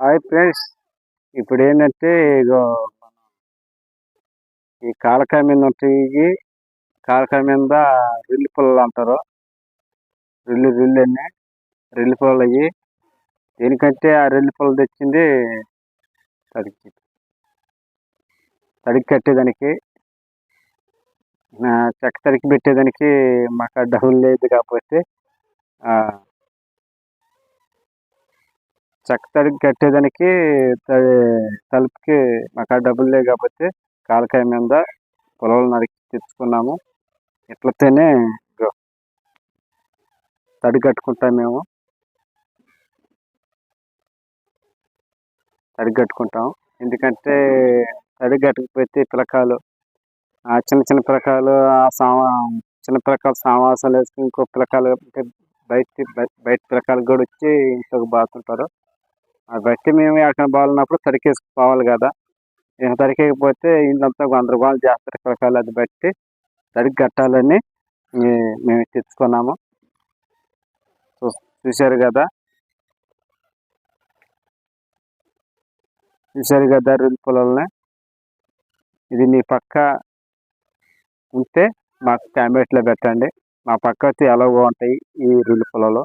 Hi friends. ఇప్పుడు ఏంటంటే ఇగో ఈ కాలకాయ మీద ఉంటాయి కాలకాయ మీద రిల్లి పుల్లలు అంటారు. రిల్లు రిల్లు అన్నీ రిల్లి పుల్లలు అయ్యి దేనికంటే ఆ రిల్లి పుల్లలు తెచ్చింది తడికి. తడికి కట్టేదానికి చెక్క తడికి పెట్టేదానికి మాకు డబ్బులు లేదు కాకపోతే చెక్క తడికి కట్టేదానికి తలుపుకి మాకు డబ్బులు లేవు కాబట్టి కాలకాయ మీద పొలాలు నరికి తెచ్చుకున్నాము. ఇట్లతోనే తడి కట్టుకుంటాం మేము. తడి కట్టుకుంటాం. ఎందుకంటే తడి కట్టకపోతే పిలకాలు చిన్న చిన్న పిలకాలు చిన్న పిలకాలు సామాసాలు వేసుకుని ఇంకో పిలకాలు బయట బయట పిలకాలు కూడా వచ్చి ఇంట్లోకి బాగుంటారు బట్టి మేము ఎక్కడ బాగున్నప్పుడు తడికేసుకోవాలి కదా. ఇక తడికేయకపోతే ఇల్లంతా గందరగోళం చేస్తారు. పిల్లకాయలు అది బట్టి తడికి కట్టాలని మేము తెచ్చుకున్నాము. చూశారు కదా. చూశారు కదా రుల్ పొలాలని. ఇది మీ పక్క ఉంటే మాకు క్యాబెట్లో పెట్టండి. మా పక్క ఎలా బాగుంటాయి ఈ రుల్ పొలాలు.